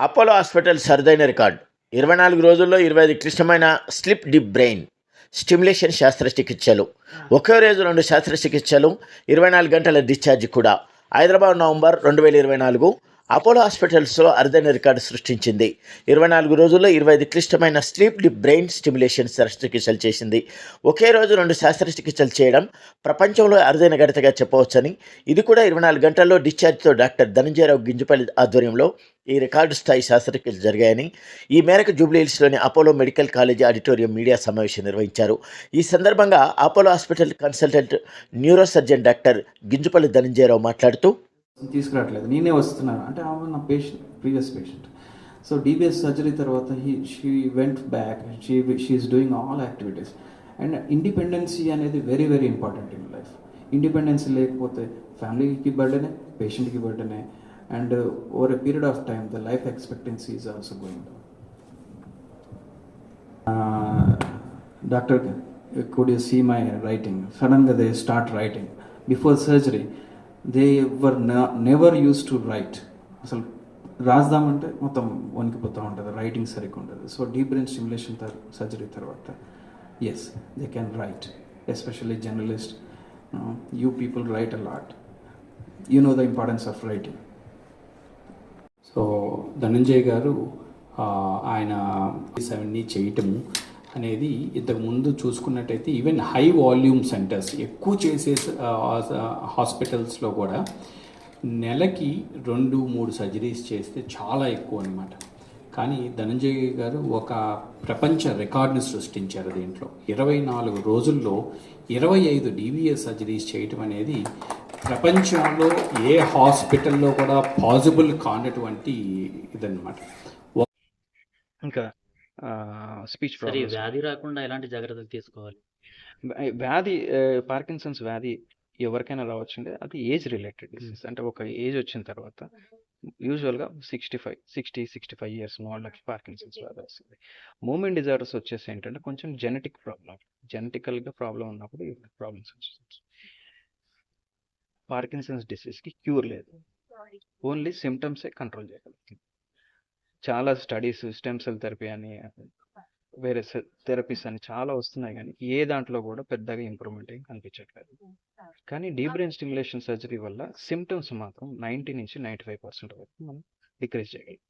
Apollo hospital సరిదైన record. ఇరవై నాలుగు రోజుల్లో ఇరవై ఐదు క్లిష్టమైన స్లిప్ డిప్ బ్రెయిన్ స్టిమ్యులేషన్ శస్త్రచికిత్సలు. ఒకే రోజు రెండు శస్త్రచికిత్సలు ఇరవై నాలుగు గంటల డిశ్చార్జ్ కూడా. హైదరాబాద్ నవంబర్ రెండు వేల ఇరవై నాలుగు అపోలో హాస్పిటల్స్లో అరుదైన రికార్డు సృష్టించింది. ఇరవై నాలుగు రోజుల్లో ఇరవై ఐదు క్లిష్టమైన స్లీప్ డి బ్రెయిన్ స్టిమ్యులేషన్ శస్త్రచికిత్సలు చేసింది. ఒకే రోజు రెండు శస్త్రచికిత్సలు చేయడం ప్రపంచంలో అరుదైన ఘటతగా చెప్పవచ్చని ఇది కూడా ఇరవై నాలుగు గంటల్లో డిశ్చార్జ్తో డాక్టర్ ధనంజయరావు గింజపల్లి ఆధ్వర్యంలో ఈ రికార్డు స్థాయి శస్త్రచికిత్సలు జరిగాయని ఈ మేరకు జూబ్లీహిల్స్లోని Apollo medical college auditorium media సమావేశం నిర్వహించారు. ఈ సందర్భంగా Apollo hospital consultant neuro surgeon doctor Ginjapalli Dhananjayarao మాట్లాడుతూ తీసుకురావట్లేదు. నేనే వస్తున్నాను. అంటే ఆమె నా patient previous patient so DBS surgery తర్వాత he she went back she she's doing all activities and independency అనేది very very important in life independency లేకపోతే ఫ్యామిలీకి బర్డెనే పేషెంట్కి బర్డెనే and over a period of time the life expectancy is also going doctor could you see my writing సడన్గా they start writing before surgery they were never use to write అసలు రాద్దామంటే మొత్తం వణికిపోతూ ఉంటుంది రైటింగ్ సరిగ్గా ఉండదు. So deep brain stimulation surgery తర్వాత yes they can write especially journalist you people write a lot you know the importance of writing so Dhananjay గారు ఆయన సెవెన్ని చేయటము అనేది ఇంతకు ముందు చూసుకున్నట్టయితే ఈవెన్ హై వాల్యూమ్ సెంటర్స్ ఎక్కువ చేసే హాస్పిటల్స్లో కూడా నెలకి రెండు మూడు సర్జరీస్ చేస్తే చాలా ఎక్కువ అనమాట కానీ ధనంజయ్ గారు ఒక ప్రపంచ రికార్డుని సృష్టించారు దీంట్లో. ఇరవై నాలుగు రోజుల్లో ఇరవై ఐదు డివిఎస్ సర్జరీస్ చేయటం అనేది ప్రపంచంలో ఏ హాస్పిటల్లో కూడా పాసిబుల్ కానటువంటి ఇదన్నమాట. ఇంకా స్పీచ్ సరే వ్యాధి రాకుండా ఎలాంటి జాగ్రత్తలు తీసుకోవాలి? వ్యాధి పార్కిన్సన్స్ వ్యాధి ఎవరికైనా రావచ్చండి. అది ఏజ్ రిలేటెడ్ డిసీజ్. అంటే ఒక ఏజ్ వచ్చిన తర్వాత యూజువల్గా sixty five sixty sixty five years వాళ్ళకి పార్కిన్సన్స్ వ్యాధి వస్తుంది. మూమెంట్ డిజార్డర్స్ వచ్చేసి ఏంటంటే కొంచెం జెనెటిక్ ప్రాబ్లం జెనెటికల్గా ప్రాబ్లం ఉన్నప్పుడు ప్రాబ్లమ్స్ వచ్చేసి పార్కిన్సన్స్ డిసీజ్కి క్యూర్ లేదు. ఓన్లీ సిమ్టమ్సే కంట్రోల్ చేయగలుగుతుంది. చాలా స్టడీస్ స్టెమ్ సెల్ థెరపీ అని వేరే థెరపీస్ అని చాలా వస్తున్నాయి కానీ ఏ దాంట్లో కూడా పెద్దగా ఇంప్రూవ్మెంట్ ఏం కనిపించట్లేదు. కానీ డీప్ బ్రెయిన్ స్టిమ్యులేషన్ సర్జరీ వల్ల సిమ్టమ్స్ మాత్రం నైంటీ నుంచి నైంటీ ఫైవ్ పర్సెంట్ వరకు మనం డిక్రీజ్ చేయగలం.